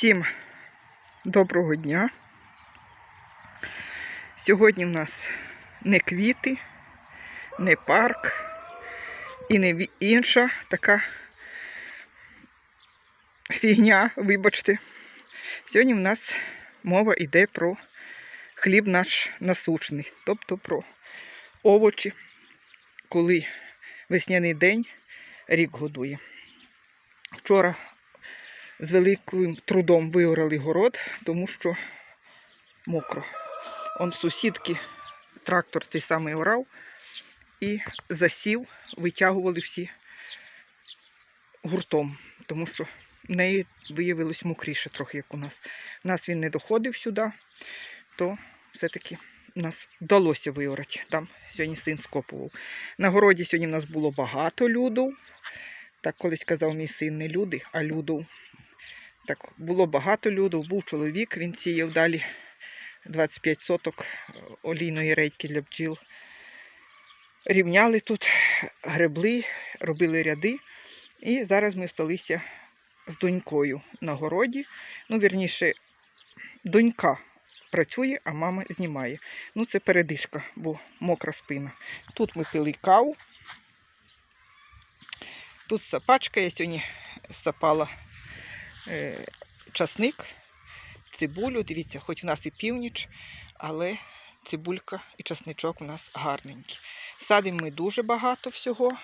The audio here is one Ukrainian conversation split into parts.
Всім доброго дня. Сьогодні в нас не квіти, не парк і не інша така фігня, вибачте. Сьогодні в нас мова йде про хліб наш насущний, тобто про овочі, коли весняний день рік годує. Вчора з великим трудом виорали город, тому що мокро. Он сусідки трактор цей самий орав і засів, витягували всі гуртом, тому що в неї виявилось мокріше трохи, як у нас. У нас він не доходив сюди, то все-таки нас вдалося виорати. Там сьогодні син скопував. На городі сьогодні в нас було багато люду. Так колись казав мій син, не люди, а люду. Так, було багато люду, був чоловік, він сіяв далі 25 соток е, олійної рейки для бджіл. Рівняли тут, гребли, робили ряди. І зараз ми сталися з донькою на городі. Ну, вірніше, донька працює, а мама знімає. Ну, це передишка, бо мокра спина. Тут ми пили каву. Тут сапачка, я сьогодні сапала часник, цибулю. Дивіться, хоч у нас і північ, але цибулька і часничок у нас гарненькі. Садимо ми дуже багато всього.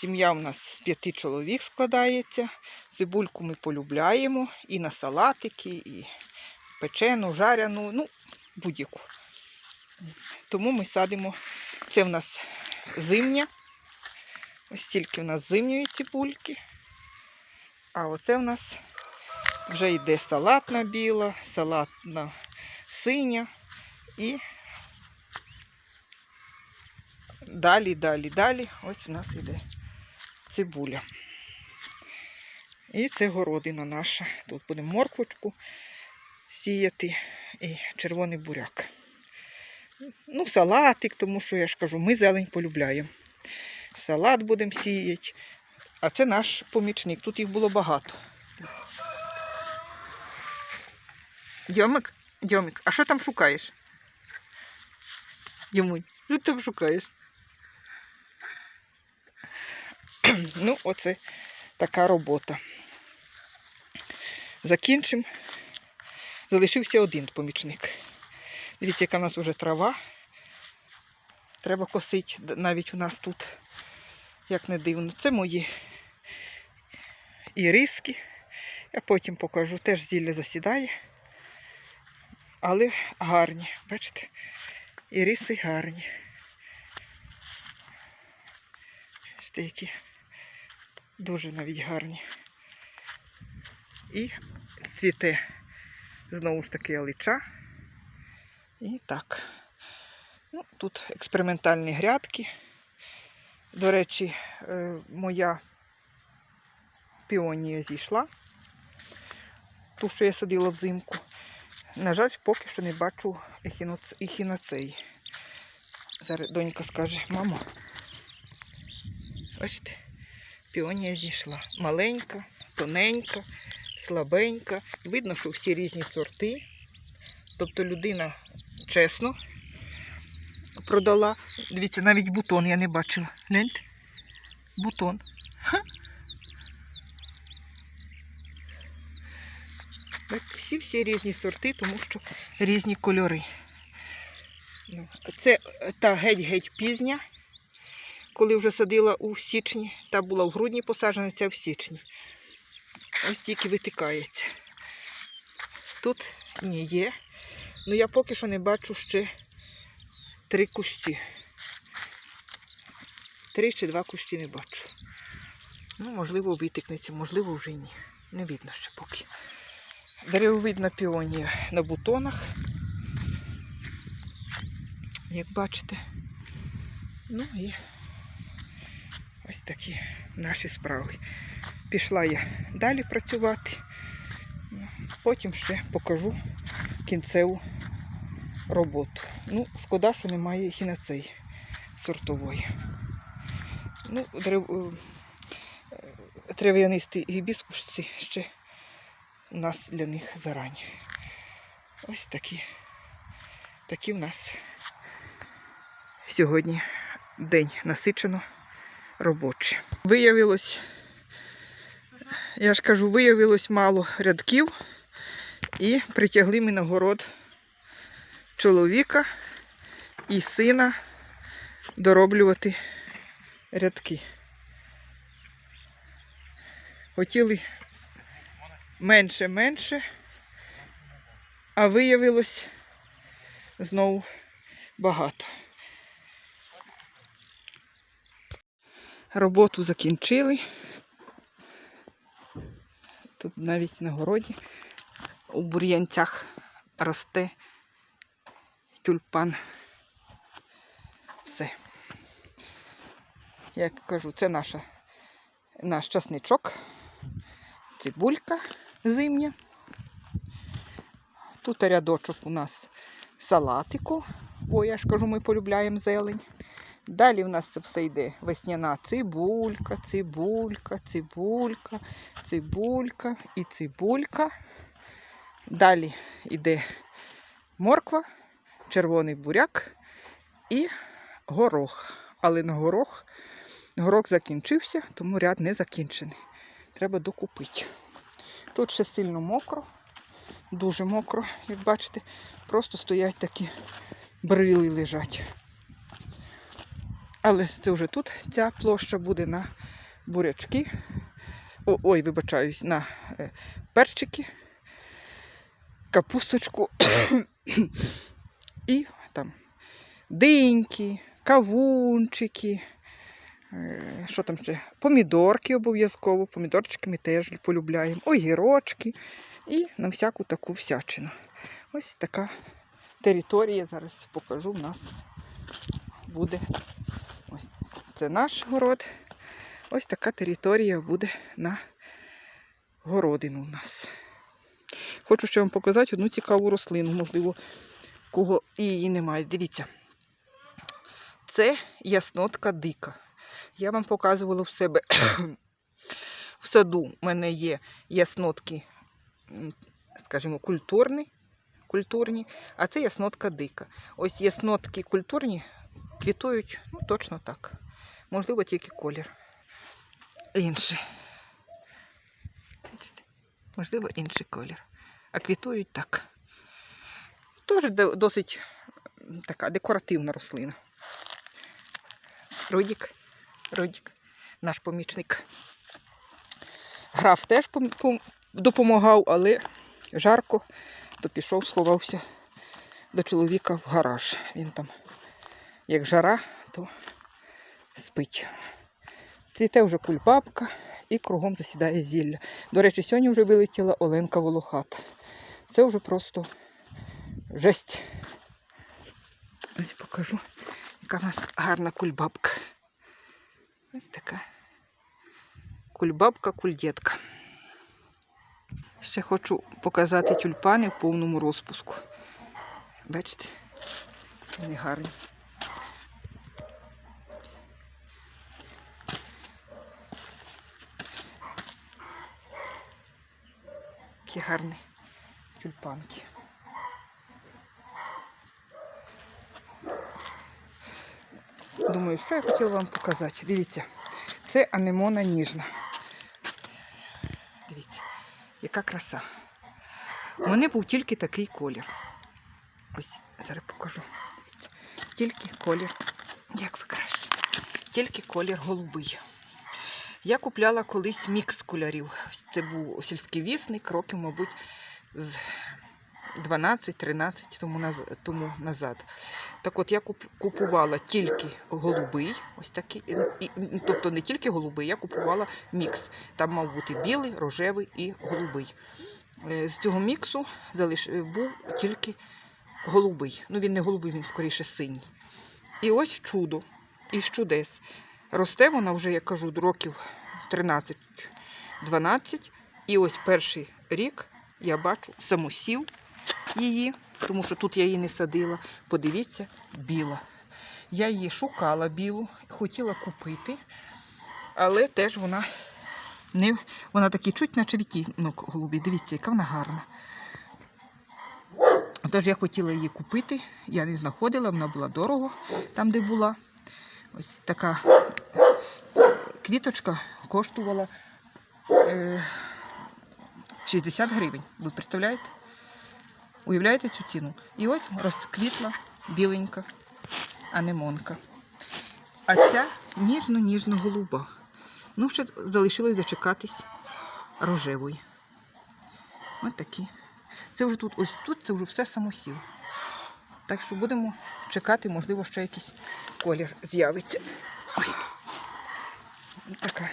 Сім'я у нас з п'яти чоловік складається. Цибульку ми полюбляємо і на салатики, і печену, жаряну, ну, будь-яку. Тому ми садимо. Це в нас зимня. Ось тільки в нас зимньої цибульки. А оце в нас вже йде салатна біла, салатна синя і далі, далі, далі. Ось у нас йде цибуля. І це городина наша. Тут будемо морквочку сіяти і червоний буряк. Ну, салатик, тому що я ж кажу, ми зелень полюбляємо. Салат будемо сіяти. А це наш помічник. Тут їх було багато. Дьомик, Дьомик, а що там шукаєш? Дімунь, що там шукаєш? ну, оце така робота. Закінчимо. Залишився один помічник. Дивіться, яка в нас вже трава. Треба косити навіть у нас тут, як не дивно. Це мої іриски. Я потім покажу. Теж зілля засідає. Але гарні. Бачите? Іриси гарні. Бачите, які дуже навіть гарні. І цвіте знову ж таки алича. І так. Ну, тут експериментальні грядки. До речі, е, моя піонія зійшла. Ту, що я садила взимку. На жаль, поки що не бачу ехіноц- ехіноцеї. Зараз донька скаже, мамо, бачите, піонія зійшла. Маленька, тоненька, слабенька. Видно, що всі різні сорти. Тобто людина чесно продала. Дивіться, навіть бутон я не бачила. Гляньте. Бутон. Ха. Бачите, Всі всі різні сорти, тому що різні кольори. Ну, Це та геть-геть пізня, коли вже садила у січні. Та була в грудні посаджена, ця в січні. Ось тільки витикається. Тут ні є. Ну я поки що не бачу ще три кущі. Три чи два кущі не бачу. Ну, можливо, витикнеться, можливо, вже ні. Не видно ще поки. Деревовидна піонія на бутонах. Як бачите. Ну і ось такі наші справи. Пішла я далі працювати. Потім ще покажу кінцеву роботу. Ну, шкода, що немає хінацеї сортової. Ну, дерев... е, трав'янисті гібіскусці ще у нас для них зарані. Ось такі, такі в нас сьогодні день насичено робочий. Виявилось, я ж кажу, виявилось мало рядків і притягли ми на город чоловіка і сина дороблювати рядки. Хотіли менше-менше, а виявилось знову багато. Роботу закінчили. Тут навіть на городі у бур'янцях росте тюльпан. Все. Як кажу, це наша, наш часничок, цибулька зимня. Тут рядочок у нас салатику, бо я ж кажу, ми полюбляємо зелень. Далі в нас це все йде весняна цибулька, цибулька, цибулька, цибулька і цибулька. Далі йде морква, червоний буряк і горох. Але на горох горох закінчився, тому ряд не закінчений. Треба докупити. Тут ще сильно мокро, дуже мокро, як бачите, просто стоять такі брили лежать. Але це вже тут ця площа буде на бурячки. О, ой, вибачаюсь, на е, перчики, капусточку і там диньки, кавунчики. Е, Що там ще? Помідорки обов'язково. Помідорчики ми теж полюбляємо. Огірочки і на всяку таку всячину. Ось така територія. Зараз покажу в нас буде. Ось це наш город. Ось така територія буде на городину у нас. Хочу ще вам показати одну цікаву рослину, можливо, кого її немає. Дивіться. Це яснотка дика. Я вам показувала в себе в саду. У мене є яснотки, скажімо, культурні, культурні, а це яснотка дика. Ось яснотки культурні квітують ну, точно так. Можливо, тільки колір. Інший. Можливо, інший колір. А квітують так. Теж досить така декоративна рослина. Рудік, Рудік, наш помічник. Граф теж пом- пом- допомагав, але жарко, то пішов, сховався до чоловіка в гараж. Він там, як жара, то спить. Цвіте вже кульбабка і кругом засідає зілля. До речі, сьогодні вже вилетіла Оленка Волохата. Це вже просто жесть. Ось покажу, яка в нас гарна кульбабка. Ось така. Кульбабка-кульдєтка. Ще хочу показати тюльпани в повному розпуску. Бачите? Вони гарні. Які гарні тюльпанки. Думаю, що я хотіла вам показати. Дивіться, це анемона ніжна. Дивіться, яка краса. У мене був тільки такий колір. Ось, зараз покажу. Дивіться. Тільки колір, як ви краще, тільки колір голубий. Я купляла колись мікс кольорів. Це був сільський вісник, років, мабуть, з 12-13 тому, наз- тому назад. Так от я куп- купувала тільки голубий, ось такий, і- тобто не тільки голубий, я купувала мікс. Там мав бути білий, рожевий і голубий. Е, З цього міксу залиш... був тільки голубий. Ну він не голубий, він скоріше синій. І ось чудо, із чудес. Росте вона вже, я кажу, років 13-12. І ось перший рік я бачу самосів її, тому що тут я її не садила. Подивіться, біла. Я її шукала білу, хотіла купити, але теж вона Не, вона такий чуть, наче відтінок голубий. Дивіться, яка вона гарна. Тож я хотіла її купити, я не знаходила, вона була дорого там, де була. Ось така квіточка коштувала е, 60 гривень. Ви представляєте? Уявляєте цю ціну? І ось розквітла біленька анемонка. А ця ніжно-ніжно голуба. Ну, ще залишилось дочекатись рожевої. Ось такі. Це вже тут, ось тут, це вже все самосів. Так що будемо чекати, можливо, ще якийсь колір з'явиться. Ой. Така.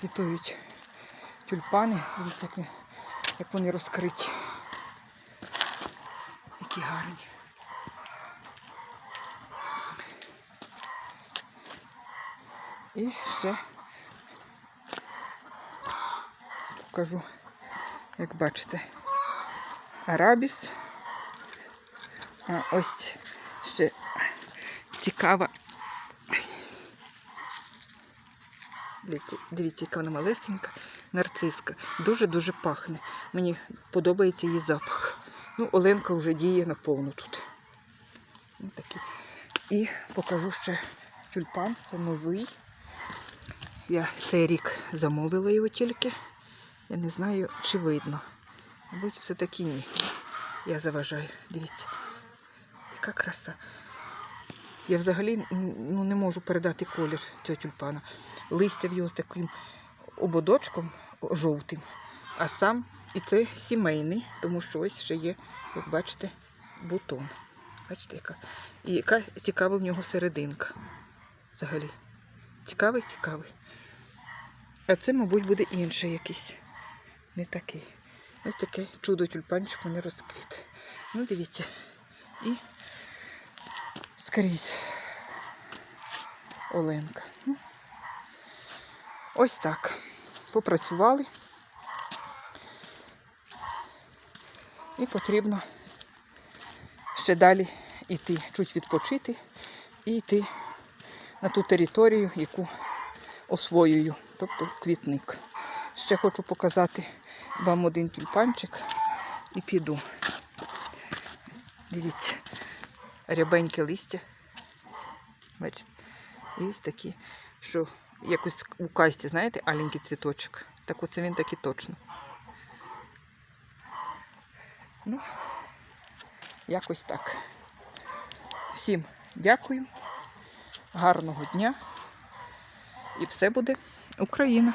Квітують тюльпани. Дивіться, як, як вони розкриті. Які гарні. І ще покажу, як бачите, арабіс. А ось ще цікава. Дивіться, яка вона малесенька, нарциска. Дуже-дуже пахне. Мені подобається її запах. Ну, Оленка вже діє наповну тут. Такі. І покажу ще тюльпан. Це новий. Я цей рік замовила його тільки. Я не знаю, чи видно. Мабуть, все-таки ні. Я заважаю. Дивіться, яка краса. Я взагалі ну, не можу передати колір цього тюльпана. Листя в його з таким ободочком жовтим, а сам і це сімейний, тому що ось ще є, як бачите, бутон. Бачите, яка? І яка цікава в нього серединка. Взагалі. Цікавий, цікавий. А це, мабуть, буде інший якийсь. Не такий. Ось таке чудо тюльпанчик вони розквіт. Ну, дивіться. І скрізь Оленка. Ну, ось так. Попрацювали. І потрібно ще далі йти, чуть відпочити і йти на ту територію, яку освоюю, тобто квітник. Ще хочу показати вам один тюльпанчик і піду. Дивіться, рябеньке листя. Бачите? І ось такі, що якось у касті, знаєте, аленький цвіточок. Так оце він такий точно. Ну, якось так. Всім дякую, гарного дня. І все буде Україна.